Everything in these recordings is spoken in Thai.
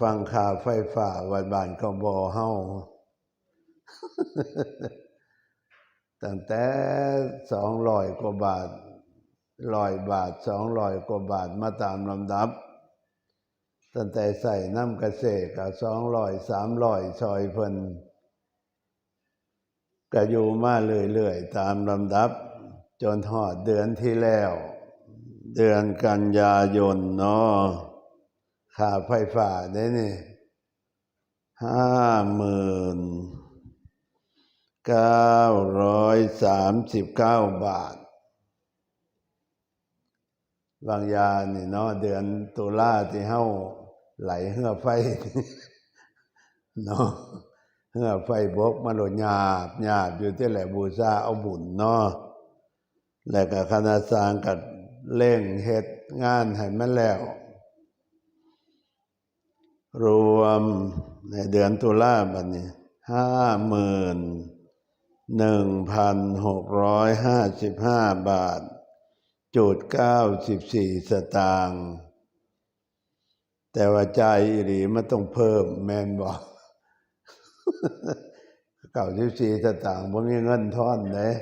ฟังข่าวไฟฟ้าวัดบ้านก็บ่เฮาตั้งแต่สองร้อยกว่าบาทร้อยบาทสองร้อยกว่าบาทมาตามลำดับ ตั้งแต่ใส่น้ำเกษตรก็สองร้อยสามร้อยซอยเพิ่นก็อยู่มาเรื่อยๆตามลำดับ จนหอดเดือนที่แล้ว เดือนกันยายนเนาะ ค่าไฟฟ้าได้นี่ห้าหมื่นเก้าร้อยสามสิบเก้าบาทบางยานี่เนาะเดือนตุลาที่เฮาไหลเหือไฟเนาะเหือไฟบกมาโหลดหยาบหยาบอยู่ที่แหละบูชาเอาบุญเนาะแล้วก็คณะสางกัเร่งเฮ็ดงานให้มันแล้ว รวมในเดือนตุลาบัดนี้ห้าหมื่นหนึ่งพันหกร้อยห้าสิบห้าบาท จุดเก้าสิบสี่สตางค์แต่ว่าใจอีหลีมันต้องเพิ่มแมนบอกเก้าสิบสี่สตางค์ผมมีเงินทอนเลย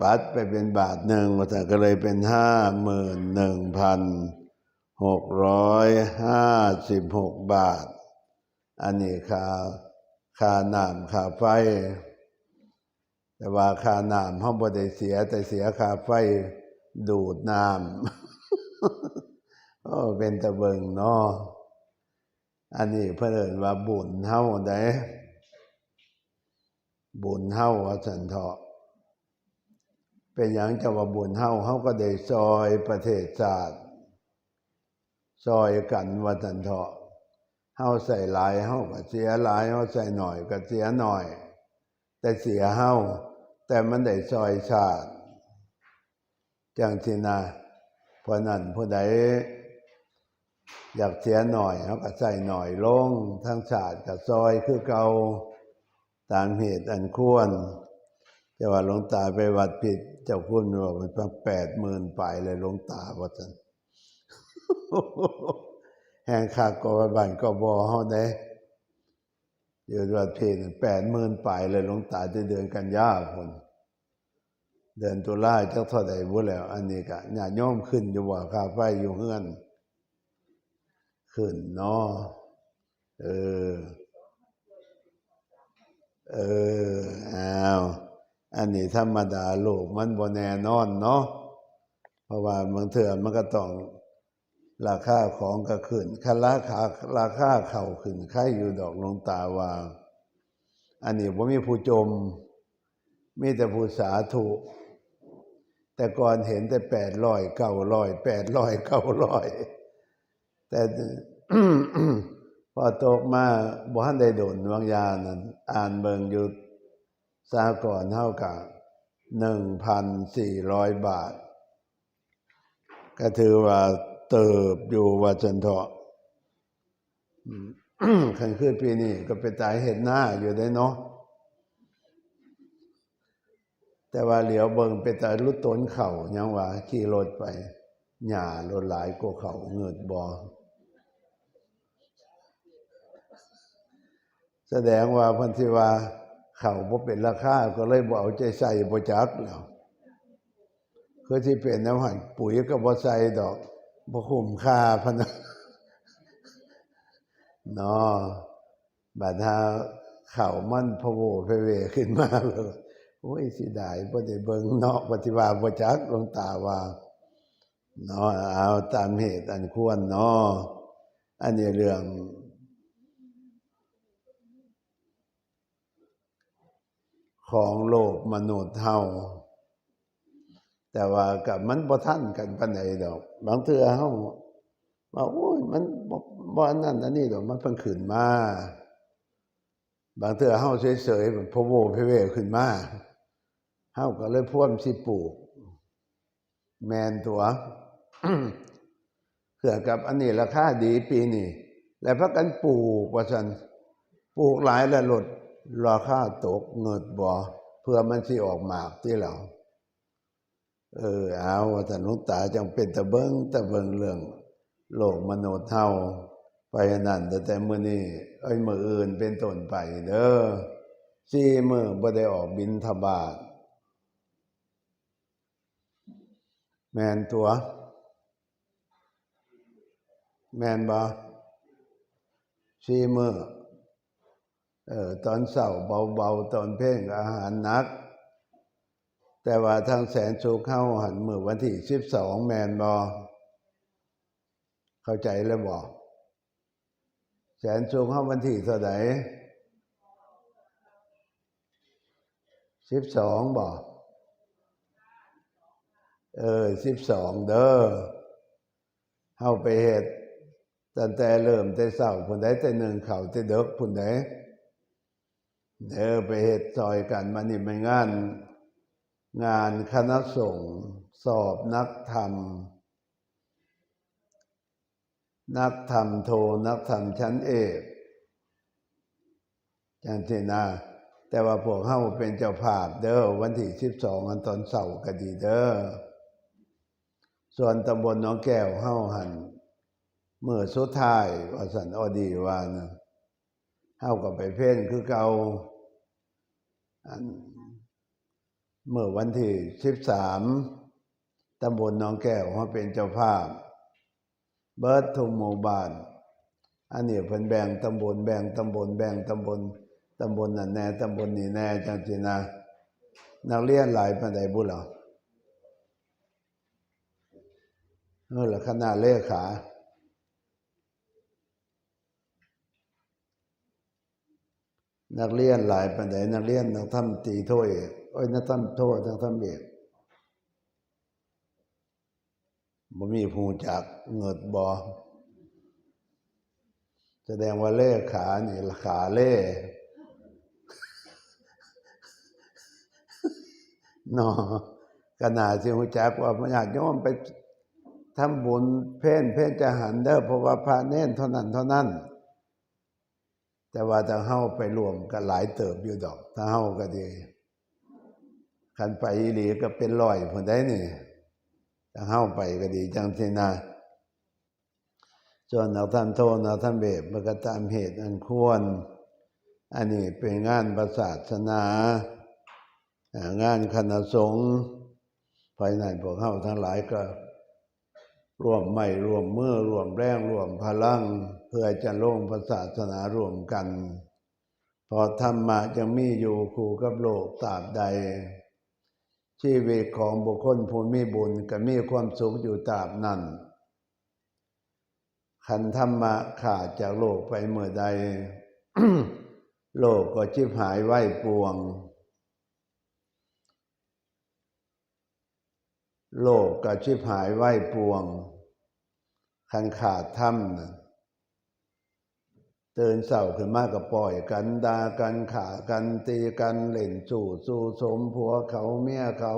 ปัดไปเป็นบาทหนึ่งว่าแต่ก็เลยเป็นห้าหมื่นหนึ่งพัน หกร้อยห้าสิบหกบาท อันนี้ค่าค่าน้ำค่าไฟ แต่ว่าค่าน้ำเขาบ่ได้เสียแต่เสียค่าไฟดูดน้ำโอ้เป็นตะเบิงเนาะอันนี้เพื่อนว่าบุญเฮาได้บุญเฮาว่าสันเถาะเป็นอย่างจะว่าบุญเฮาเฮาก็ได้ซอยประเทศชาติ ซอยกันว่าสันเถาะเฮาใส่หลายเฮาก็เสียหลายเฮาใส่หน่อยก็เสียหน่อย แต่เสียเฮาแต่มันได้ซอยชาติจังสินะเพราะนั้นผู้ใดอยากเสียหน่อยเขาก็ใส่หน่อยลงทั้งชาติกับซอยคือเก่าตามเหตุอันควรแต่ว่าหลวงตาไปวัดผิด เจ้าคุณว่ามันตั้งแปดหมื่นไปเลยหลวงตาว่าจัน แห่งคากอบ้านก็บอเฮาได้อยู่วัดผิดแปดหมื่นไปเลยหลวงตาจะเดือนกันยาพุ่นเดือนตุลาจักเท่าใดบ่แล้ว อันนี้ก็ญาติโยมขึ้นอยู่ว่าค่าไฟอยู่เฮือน ขึ้นเนาะเออ เอออ้าวอันนี้ธรรมดาโลกมันบ่แน่นอนเนาะเพราะว่าบางเทื่อมันก็ต้อง ราคาของก็ขึ้นคาราคาราคาเข้าขึ้นใครอยู่ดอกลงตาว่าอันนี้บ่มีผู้จม มีแต่ผู้สาธุแต่ก่อนเห็นแต่แปดร้อยเก้าร้อยแปดร้อยเก้าร้อยแต่พอตกมาบ่ทันได้โดนวางยานั้นอ่านเบิงอยู่สากรณ์เท่ากับหนึ่งพันสี่ร้อยบาท ก็ถือว่า เติบอยู่ว่าจนเถาะอืมขันขึ้นปีนี้ก็ไปตายเห็นหน้าอยู่ได้เนาะแต่ว่าเหลียวเบิงไปแต่รุดต้นเข่ายังว่าขี่รถไปหญ้ารถหลายกว่าเขาเงิดบอแสดงว่าพันธิว่าเข่าบ่เป็นราคาก็เลยบ่เอาใจใส่บ่จักแล้วคือที่เป็นน้ำหันปุ๋ยก็บ่ใส่ดอก บ่คุ้มค่าพนะเนาะบาดถ้าเข่ามันพะโวเพเวขึ้นมาแล้วโอ้ยสิได้บ่ได้เบิ่งเนาะปฏิว่าบ่จักลวงตาว่าเนาะเอาตามเหตุอันควรเนาะอันนี้เรื่องของโลกมนุษย์เฮา แต่ว่ากับมันบ่ทันกันปานใดดอก บางเทื่อเฮาว่าโอ้ยมันบ่บ่อันนั้นอันนี้ดอกมันเพิ่งขึ้นมา บางเทื่อเฮาเฉยๆมันพะโวเพเวขึ้นมาเฮาก็เลยพ่วมสิปลูก แมนตัวเผื่อกับอันนี้ราคาดีปีนี้แล้วพักกันปลูกว่าซั่นปลูกหลายแล้วลดราคาตกเงิดบ่เพื่อมันสิออกหมากที่เรา เออเอาว่าแต่หลวงตาจังเป็นตะเบิงตะเบิงเรื่อง โลกมโนเท่าไปนั่นแต่แต่มื้อนี้เอ้ยมืออื่นเป็นต้นไปเด้อสี่มือบ่ได้ออกบิณฑบาตแมนตัว แมนบ่สี่มือเออตอนเช้าเบาๆ ตอนเพ่งอาหารนัก แต่ว่าทางแสนสุขเข้าหันมือวันที่12แมนบ่เข้าใจแล้วบ่แสนสุขเข้าวันที่เท่าไหร่12บ่เออ12เด้อเฮาไปเฮ็ดตั้งแต่เริ่มแต่เช้าพุ่นใดแต่หนึ่งเข้าแต่เดึกพุ่นใดเด้อไปเฮ็ดซอยกันมานี่มันงาน งานคณะสงฆ์สอบนักธรรม นักธรรมโทนักธรรมชั้นเอกจังสินะแต่ว่าพวกเฮาเป็นเจ้าภาพเด้อวันที่สิบสองอันตอนเสาร์ก็ดีเด้อส่วนตำบลน้องแก้วเฮาหันเมื่อสุดท้ายว่าสันอดีวานะเฮาก็ไปเพ่นคือเก่าอัน เมื่อวันที่สิบสามตำบลหนองแก้วเขาเป็นเจ้าภาพ เบิร์ดทุงหมู่บ้าน อันนี้เพิ่นแบ่งตำบลแบ่งตำบลแบ่งตำบลตำบลนั่นแน่ตำบลนี่แน่จังสินะนักเรียนหลายปานใดบุหรอเออละคณะเลขานักเรียนหลายปานใดนักเรียนนักทำตีโทเอกโอ้นักทำโทนักทำเอกบ่มีผู้จักเงิดบ่แสดงว่าเล่ขานี่ขาเล่นาะขนาดสิฮู้จักว่าพระญาติโยมไปทำบุญเพ่นเพ่นจะหันเด้อเพราะว่าพระเน้นเท่านั้นเท่านั้น แต่ว่าถ้าเฮาไปรวมกันหลายเติบอยู่ดอก ถ้าเฮาก็ดี คันไปอีหลีก็เป็นร้อยพุ่นได้นี่ถ้าเฮาไปก็ดีจังซี่นะส่วนเอาท่านโทษเอาท่านเบบมันก็ตามเหตุอันควร อันนี้เป็นงานประศาสนา งานคณะสงฆ์ภายในพวกเฮาทั้งหลายก็ร่วมไม่ร่วมมือร่วมแรงร่วมพลัง เพื่อจะลงพระศาสนารวมกัน พอธรรมะจะมีอยู่คู่กับโลกตราบใด ชีวิตของบุคคลผู้มีบุญก็มีความสุขอยู่ตราบนั้นขันธรรมะขาดจากโลกไปเมื่อใด โลกก็ชิบหายไหวปวง โลกก็ชิบหายไหวปวงคันขาดถ้ำนะ เตือนเสาขึ้นมากก็ปล่อยกันดากันขากันตีกันเล่นสู่สู่สมผัวเขาเมียเขา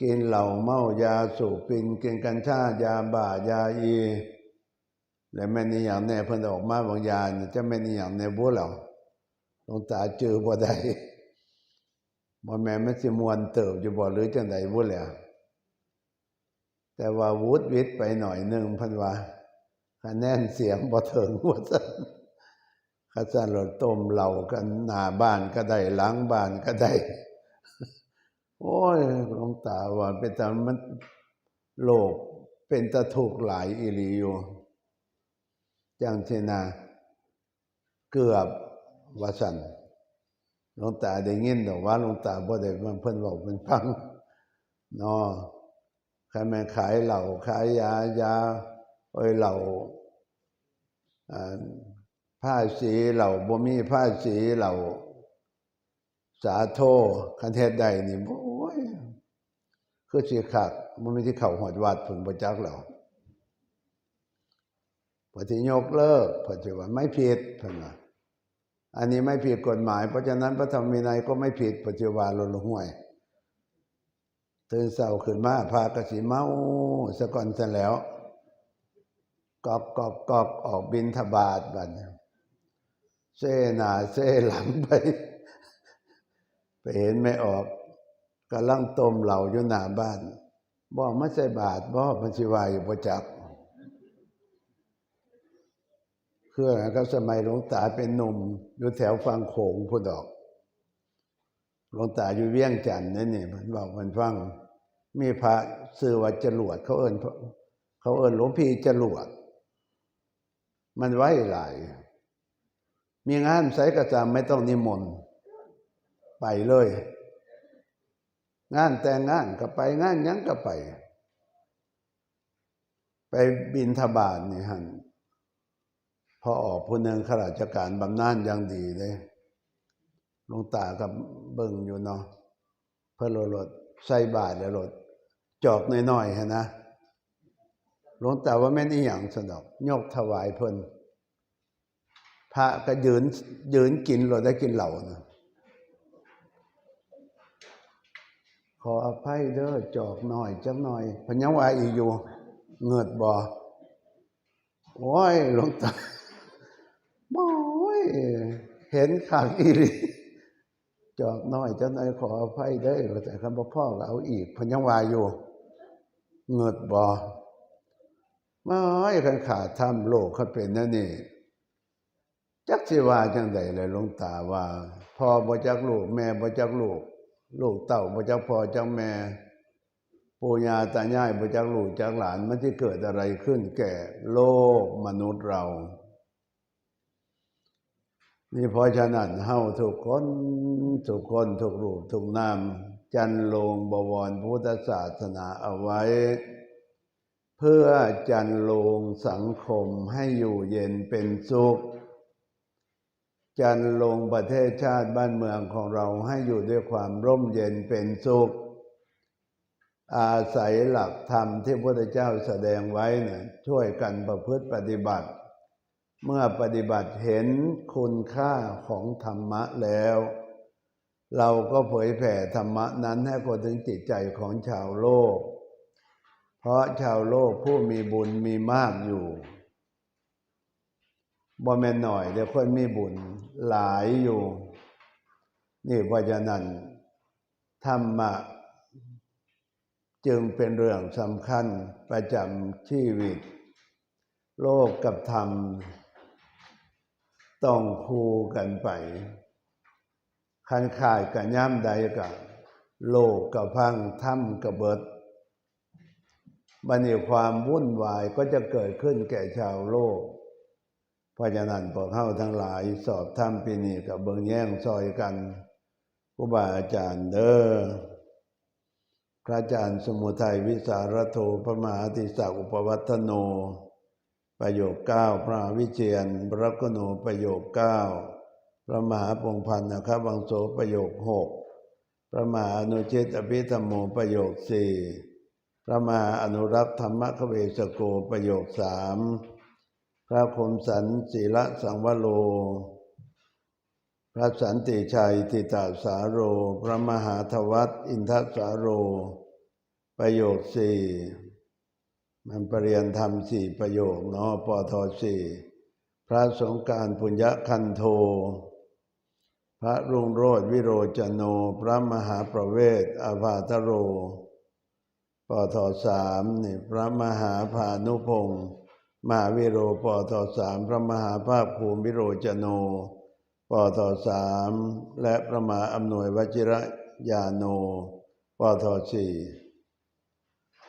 กินเหล้าเมายาสูบปินกินกัญชายาบ้ายาอี และแม่นี่อย่างแน่เพิ่นออกมาบางยานี่จะแม่นี่อย่างแน่บัวเหล่าลงตาเจอบ่ได้บ่แม่นมันสิมวนเติบอยู่บ่หรือจังไดบ่แล้วแต่ว่าวุฒิวิทย์ไปหน่อยหนึ่งพันว่าคะแนนเสียงบ่ถึงว่าซั่น ข้าซั่นเราต้มเหล้ากันหน้าบ้านก็ได้หลังบ้านก็ได้ โอ้ยหลวงตาว่าเป็นแต่มันโลกเป็นตะถูกหลายอีหลีอยู่จังสินาเกือบว่าซั่นหลวงตาได้ยินดอกว่าหลวงตาบ่ได้มันเพิ่นเว้าเพิ่นฟังเนาะใครแม่ขายเหล่าขายยายาเอ้ยเหล่า ผ้าสีเหล่าบ่มีผ้าสีเหล่าสาโทคันเทศใดนี่โอ้ยคือสิขาดมันม่ที่เข่าหอดวัดผลประจักษ์แล้วปฏิยกเลิกปฏิว่าไม่ผิดเพิ่นอันนี้ไม่ผิดกฎหมาย เพราะฉะนั้นพระธรรมวินัยก็ไม่ผิดปฏิวาลลห่วยตื่นเศร้าขึ้นมาพากระสีเมาสะก่อนซะแล้วกอบกอบกอบออกบินทบาทบัดเเซ่หน้าเซ่หลังไป ไปเห็นไม่ออกกำลังต้มเหล่าอยู่หน้าบ้านบอกไม่ใช่บาทบอกมันชิวายอยู่ประจักคือก็สมัยหลวงตาเป็นหนุ่มอยู่แถวฟังโขงพูดอกหลวงตาอยู่เวียงจันทน์นั่นนี่มันบอกมันฟัง มีพระสื่อว่าจรวด เขาเอิ้นเขาเอิ้นหลวงพี่จรวด มันไว้หลาย มีงานใส่กระจำไม่ต้องนิมนต์ไปเลย งานแต่งงานก็ไปงานยังก็ไป ไปบินทบาทนี่หันพอออกผู้หนึ่งข้าราชการบำนาญอยังดีเลยหลวงตากับเบิ่งอยู่เนาะเพื่อรถใส่บาทแล้วรถจอกน้อยๆฮะนะหลวงตาว่าแม่นอีหยังสนอกยกถวายเพิ่น พระก็ยืนยืนกินเรถได้กินเหล่านะขออภัยเด้อจอกหน่อยจักหน่อยพนยังว่าอีอยู่เงิดบ่โอ้ยหลวงตาโอ้ยเห็นขางอีหลีจอกน้อยจักหน่อยขออภัยเด้อแต่คำว่าพ่อก็เอาอีกพนยังว่าอยู่เงิดบ่ไม่คันขาดทำโลกเขาเป็นนั่นนี่ จักสิว่าจังใดเลยหลวงตาว่าพ่อบ่จักลูก แม่บ่จักลูก ลูกเต่าบ่จักพ่อจักแม่ปู่ย่าตายายบ่จักลูกจักหลานมันที่เกิดอะไรขึ้น แก่โลกมนุษย์เรา นี่เพราะฉะนั้นเฮาทุกคนทุกคนทุกรูปทุกนามจันลงบวรพุทธศาสนาเอาไว้ เพื่อจันลงสังคมให้อยู่เย็นเป็นสุข จันลงประเทศชาติบ้านเมืองของเราให้อยู่ด้วยความร่มเย็นเป็นสุข อาศัยหลักธรรมที่พระพุทธเจ้าแสดงไว้เนี่ยช่วยกันประพฤติปฏิบัติ เมื่อปฏิบัติเห็นคุณค่าของธรรมะแล้ว เราก็เผยแผ่ธรรมะนั้นให้คนถึงจิตใจของชาวโลก เพราะชาวโลกผู้มีบุญมีมากอยู่ บ่แม่นหน่อยเดี๋ยวคนมีบุญหลายอยู่ นี่เพราะฉะนั้นธรรมะจึงเป็นเรื่องสำคัญประจำชีวิต โลกกับธรรม ต้องคู่กันไป คันขายกับย่ำใดกับโลกกับพังธรรมกับเบิดบันนี้ความวุ่นวายก็จะเกิดขึ้นแก่ชาวโลก ราะฉะนั้นพวกเข้าทั้งหลายสอบธรรมปีนี้กับเบิงแย่งซอยกันครูบาอาจารย์เด้อพระอาจารย์สมุทัยวิสารโทพระมหาติสักอุปวัตโน ประโยคเก้าพระวิเชียนพระกโนประโยคเก้าพระมหาพงพันธ์นะครับวังโสประโยคหกพระมหาอนุชิตอภิธรรมโมประโยคสี่พระมหาอนุรักษ์ธรรมคเวสโกประโยคสาม พระคมสันศีละสังวโล พระสันติชัยติตาสาโร พระมหาทวัตอินทสาโร ประโยคสี่มันปรริยนธรรมสี่ประโยคเนาะปทสี่พระสงการปุญญคันโท พระรุ่งโรจวิโรจโน พระมหาประเวศอาภาตโรปทสามนี่พระมหาพานุพงศ์ มหาวิโรปทสามพระมหาภาคภูมิวิโรจโนปทสามและพระมหาอำนวยวชิระยาโนปทสี่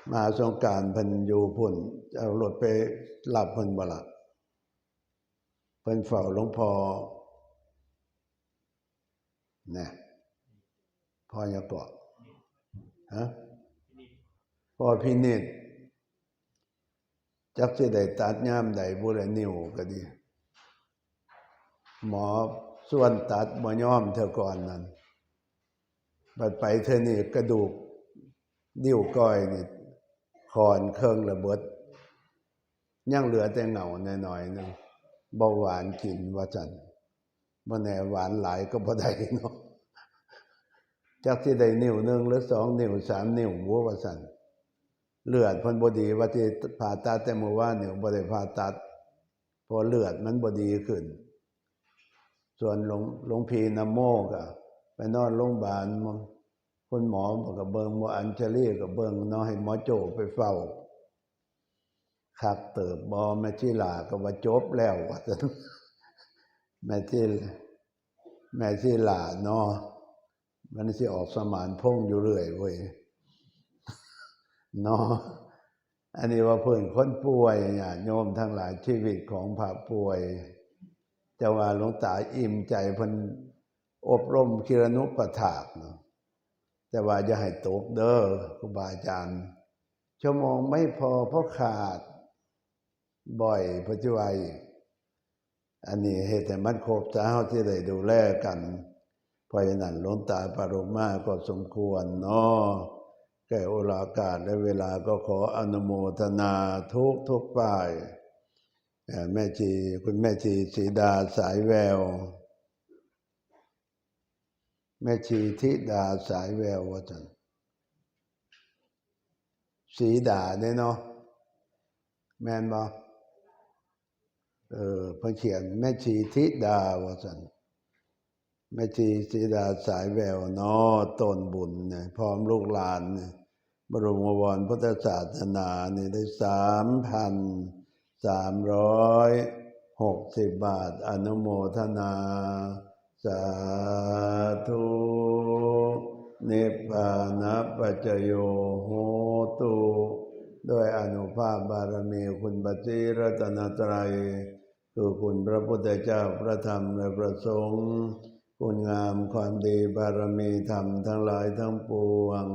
มหาสงการพันยูพุ่นเอารถไปหลับเพิ่นบ่ละเพิ่นเฝ้าหลวงพ่อนะพ่อยาเกาะฮะพ่อพินิจ จักสิได้ตัดย่ามใดบุรนิ้วก็ดี หมอส่วนตัดบ่ย่อมเธอก่อนนั้นบัดไปเธอนี่กระดูกนิ้วก้อยนี่คอนเครื่องระเบิดยังเหลือแต่เหงาหน่อยๆนึงเบาหวานกินว่าจันบ่แน่หวานหลายก็บ่ได้เนาะจักสิได้นิ้วหนึ่งหรือสองนิ้วสามนิ้ววัวว่าสัน เลือดพิ่นบดีว่าที่ผ่าตัดแต่เมื่อวานเนี่ยบ่ได้ผ่าตัดพราะเลือดมันบดีขึ้น ส่วนหลวงหลวงพีนโมก็ไปนอนโรงพยาบาลคุณหมอบอกกับเบิงหมออัญชลีกับเบิงเนาะให้หมอโจไปเฝ้าคักเติบบอแม่ชีหลาก็ว่าจบแล้วว่าซั่นแม่ที่แม่ที่หลาเนาะมันสิออกสมานพงอยู่เรื่อยเว้ย เนาะอันนี้ว่าเพิ่นคนป่วยญาติโยมทั้งหลายชีวิตของพระป่วยจะว่าหลวงตาอิ่มใจเพิ่นอบรมคิรนุปถากเนาะแต่ว่าอย่าให้ตกเด้อครูบาอาจารย์ ชั่วโมงไม่พอเพราะขาด บ่อยปัจจุบันอันนี้เหตุแต่มันครบจ้าที่ได้ดูแลกัน เพราะฉะนั้นหลวงตาปรมาก็สมควรเนาะ แก่โอกาสและเวลาก็ขออนุโมทนาทุกทุกฝ่ายแม่ชีคุณแม่ชีสีดาสายแวว แม่ชีธิดาสายแววว่าจันสีดาเนี่ยเนาะแม่นบ่เออพิเขียนแม่ชีธิดาว่าจันแม่ชีสีดาสายแววเนาะตนบุญเนี่ยพร้อมลูกหลานเนี่ย บรมวรพุทธศาสนานี่ได้สามพันสามร้อยหกสิบบาทอนุโมทนา สาธุนิพพานะปัจโยโหตุด้วยอนุภาพบารมีคุณบัจิรัตนตรัย คือคุณพระพุทธเจ้าพระธรรมและพระสงฆ์คุณงามความดีบารมีธรรมทั้งหลายทั้งปวง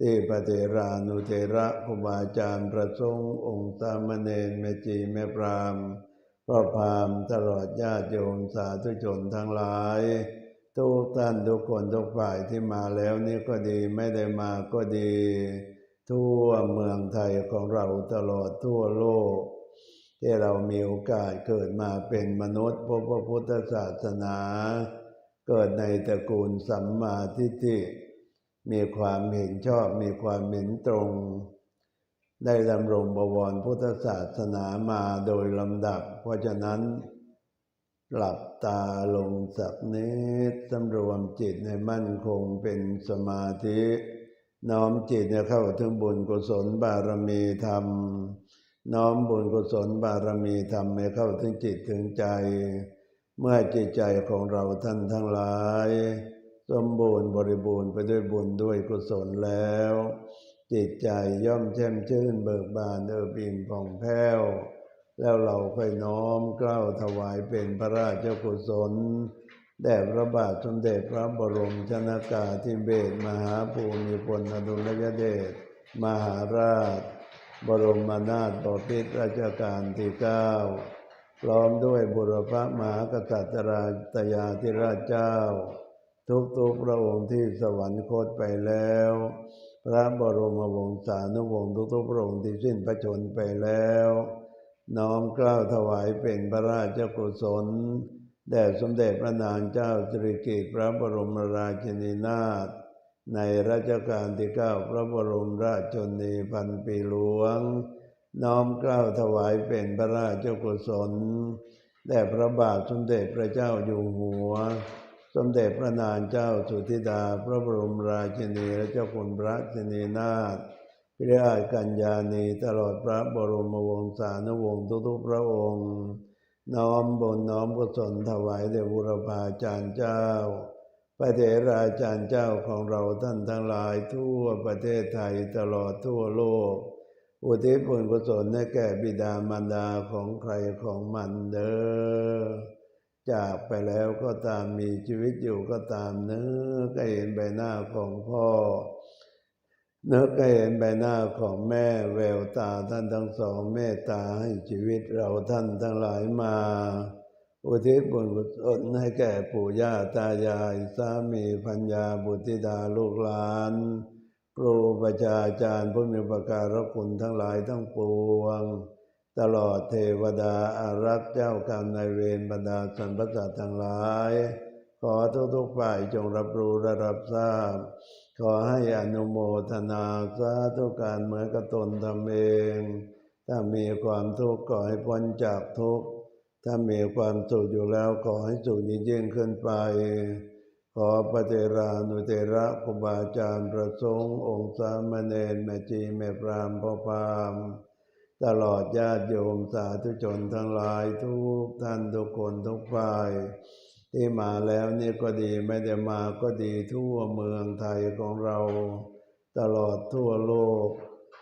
ที่ปฏิรานุเทระครูบาอาจารย์พระสงฆ์องค์สามเณรแม่จีแม่พรามพ่อพามตลอดญาติโยมสาธุชนทั้งหลาย ทุกท่านทุกคนทุกฝ่ายที่มาแล้วนี่ก็ดีไม่ได้มาก็ดี ทั่วเมืองไทยของเราตลอดทั่วโลก ที่เรามีโอกาสเกิดมาเป็นมนุษย์พบพระพุทธศาสนา เกิดในตระกูลสัมมาทิฏฐิ มีความเห็นชอบมีความเห็นตรง ได้ดำรงบวรพุทธศาสนามาโดยลำดับ เพราะฉะนั้น หลับตาลงสักนิดสำรวมจิตให้มั่นคงเป็นสมาธิ น้อมจิตให้เข้าถึงบุญกุศลบารมีธรรม น้อมบุญกุศลบารมีธรรมให้เข้าถึงจิตถึงใจ เมื่อจิตใจของเราท่านทั้งหลาย สมบูรณ์บริบูรณ์ไปด้วยบุญด้วยกุศลแล้ว จิตใจย่อมแช่มชื่นเบิกบานเอิบอิ่มผ่องแผ้ว แล้วเราค่อยน้อมเกล้าถวายเป็นพระราชกุศลแด่พระบาทสมเด็จพระบรมชนากาธิเบศรมหาภูมิพลอดุลยเดชมหาราช บรมนาถบพิตรราชการที่เก้าพร้อมด้วยบุรพมหากษัตริย์ราชยาธิราชเจ้า ทุกๆพระองค์ที่สวรรคตไปแล้ว พระบรมวงศานุวงศ์ทุกๆพระองค์ที่สิ้นพระชนไปแล้ว น้อมกล้าถวายเป็นพระราชกุศลแด่สมเด็จพระนางเจ้าสิริกิติ์พระบรมราชินีนาถในรัชกาลที่เก้าพระบรมราชชนนีพันปีหลวง น้อมกล้าถวายเป็นพระราชกุศลแด่พระบาทสมเด็จพระเจ้าอยู่หัว สมเด็จพระนางเจ้าสุธิดา พระบรมราชินีและเจ้าคุณพระชินีนาถพระราชกัญญาณีตลอดพระบรมวงศานุวงศ์ทุกๆพระองค์ น้อมบนน้อมกุศลถวายแด่บุรพาจารย์เจ้า พระเถราจารย์เจ้าของเราท่านทั้งหลายทั่วประเทศไทยตลอดทั่วโลก อุทิศบุญกุศลให้แก่บิดามารดาของใครของมันเด้อ จากไปแล้วก็ตามมีชีวิตอยู่ก็ตามเนื้อก็เห็นใบหน้าของพ่อ เนื้อก็เห็นใบหน้าของแม่แววตาท่านทั้งสองเมตตาให้ชีวิตเราท่านทั้งหลายมา อุทิศบุญกุศลให้แก่ปู่ย่าตายายสามีพัญญาบุตรธิดาลูกหลานครูประชาจารย์ผู้มีประการคุณทั้งหลายทั้งปวง ตลอดเทวดาอารักษ์เจ้ากรรมนายเวรบรรดาสรรพสัตว์ทั้งหลาย ขอทุกๆฝ่ายจงรับรู้และรับทราบ ขอให้อนุโมทนาสาธุการเหมือนกับตนทำเอง ถ้ามีความทุกข์ก็ให้พ้นจากทุกข์ ถ้ามีความสุขอยู่แล้วขอให้สุขยิ่งยิ่งขึ้นไป ขอปฏิรานุเตระครูบาอาจารย์ประสงค์องค์สามเณรแม่จีแม่พรามพ่อพาม ตลอดญาติโยมสาธุชนทั้งหลายทุกท่านทุกคนทุกฝ่าย ที่มาแล้วนี่ก็ดีไม่ได้มาก็ดีทั่วเมืองไทยของเรา ตลอดทั่วโลก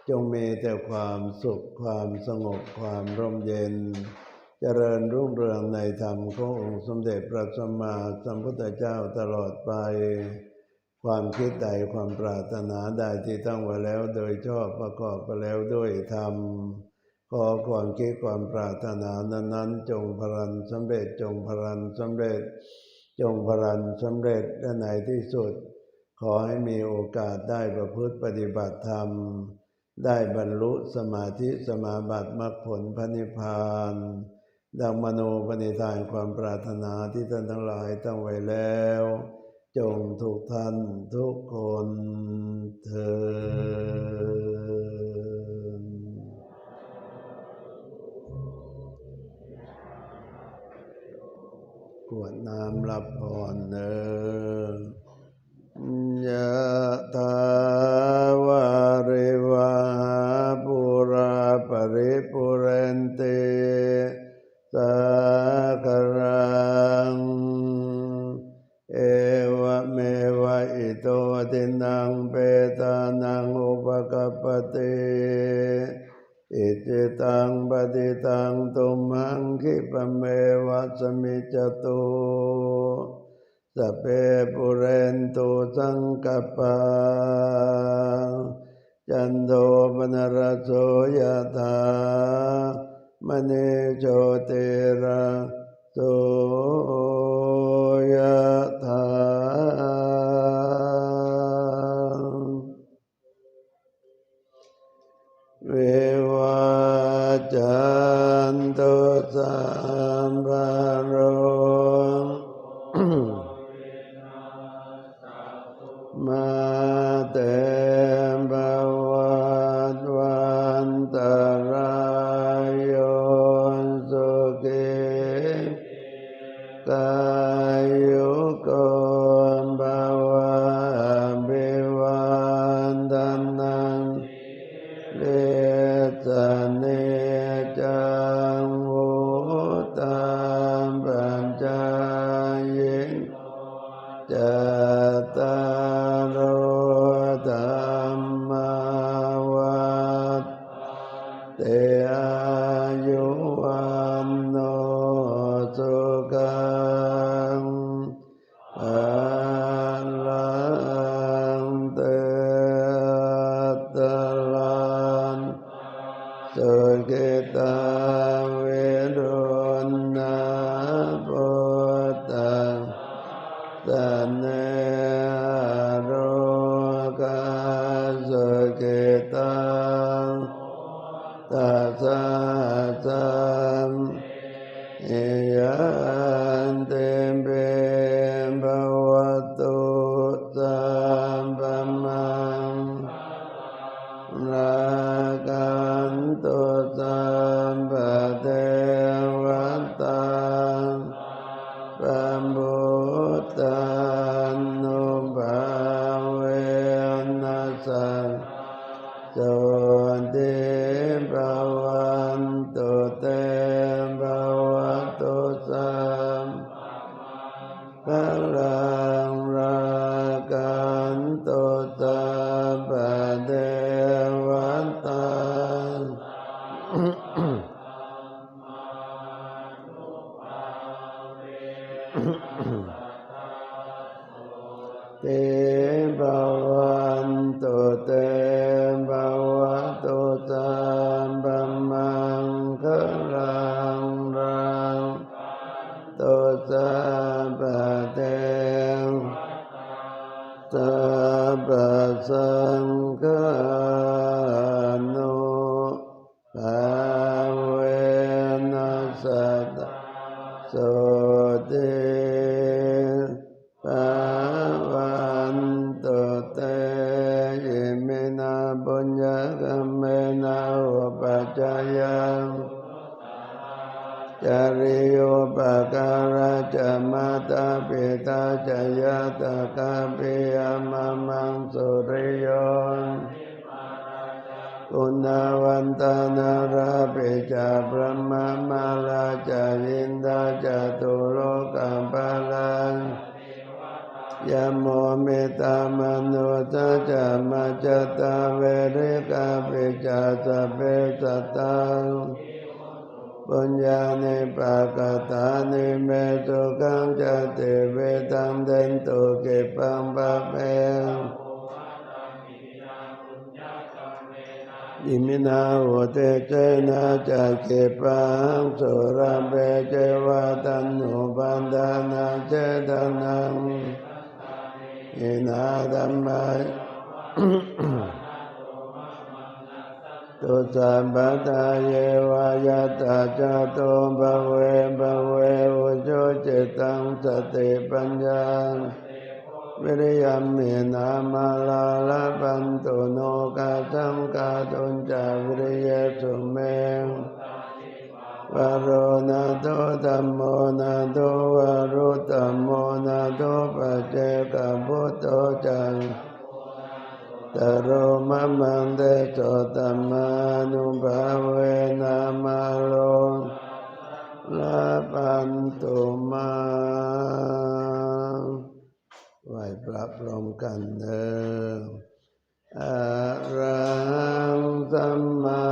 จงมีแต่ความสุขความสงบความร่มเย็น เจริญรุ่งเรืองในธรรมขององค์สมเด็จพระสัมมาสัมพุทธเจ้าตลอดไป ความคิดใดความปรารถนาใดที่ตั้งไว้แล้วโดยชอบประกอบไปแล้วด้วยธรรมขอความคิดความปรารถนานั้นๆ จงพลันสำเร็จจงพลันสำเร็จ จงพลันสำเร็จและในที่สุด ขอให้มีโอกาสได้ประพฤติปฏิบัติธรรม ได้บรรลุสมาธิสมาบัติมรรคผลพระนิพพานดังมโนปณิธานความปรารถนาที่ท่านทั้งหลายตั้งไว้แล้ว จงทุกท่านทุกคนเถิดกวดน้ำรับพรเนอยะทาวา จตุสเปปุเรนตุสังกปา ยังจาริโยปการะจามาตาปิตาจายะตากาปิยมามังสุริโยคุณนาวันตานาราปิจาพระมมาลาจารินดาจตุ ยะโมเมตตามโนจจามาจตาเวริกาปิจาสเปสตตังปุญญาณิปากตานิเมตุกังจเตเวตังเดนตุเกปังปะเปงอิมินาโหเตเจนะจะเกปังสุราเปเจวะตันหุปันดานาเจตนัง อินาธัมมาตุสัมปทาเยวายาตาจาโตภเวภเวอุโจจิตังสติปัญญาวิริยมเมนามาลาลาปันตุโนกาสัมกาตุนจาวิริยสุเมง วโรนาโตธัมโมนาโตวรุตธัมโมนาโตปัจเจกพุทโตจังตโรมะมังเดโตตัมมานุภาเวนามาโลลาปันตุมาไหวปรับรมกันเด้ออรังสัมมา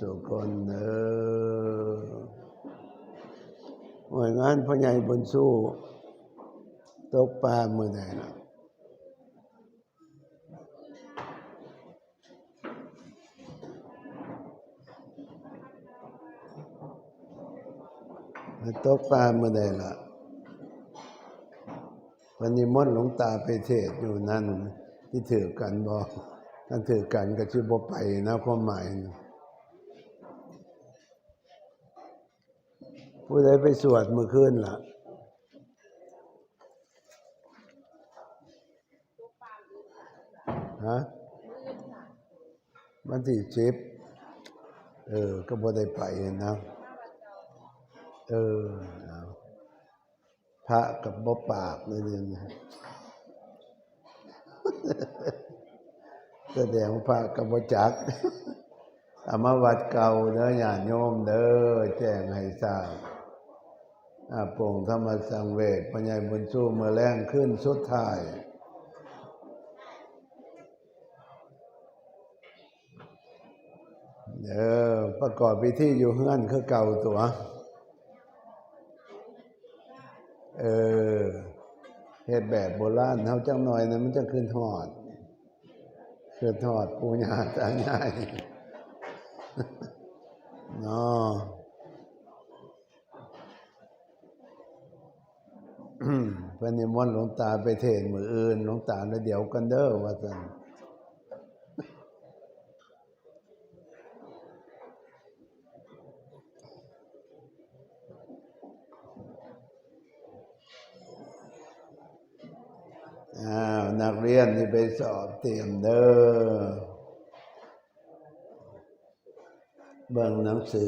สุคนเออหน่วยงานพ่อใหญ่บนสู้ ตกปลาเมื่อไหร่ล่ะตกปลาเมื่อใดล่ะวันนี้มนต์หลวงตาไปเทศอยู่นั่นที่ถือกันบอกท่านถือกันก็ชื่อบ่ไปนะความหมายนะ ผู้ใดไปสวดเมื่อคืนล่ะฮะมันที่ชิปเออ ก็บ่ได้ไปนะ เออเอาพระกับบ่ปากเลยเนี่ยแสดงพระกับบ่จักอามาวัดเก่าเด้อญาติโยมเด้อแจ้งให้ทราบ ปร่งธรรมสังเวชปัญญาบุญสู้เมื่อแรงขึ้นสุดท้ายเออประกอบพิธีอยู่เฮือนคือเก่าตัว เออเฮ็ดแบบโบราณเฮาจังหน่อยนะมันจะขึ้นทอดขึ้นทอดปูญาตายายเนาะ เพิ่นนิมนต์หลวงตาไปเทศน์มื้ออื่นหลวงตาแล้วเดี๋ยวกันเด้อว่าซั่นอ้าวนักเรียนที่ไปสอบเตรียมเด้อเบิ่งหนังสือ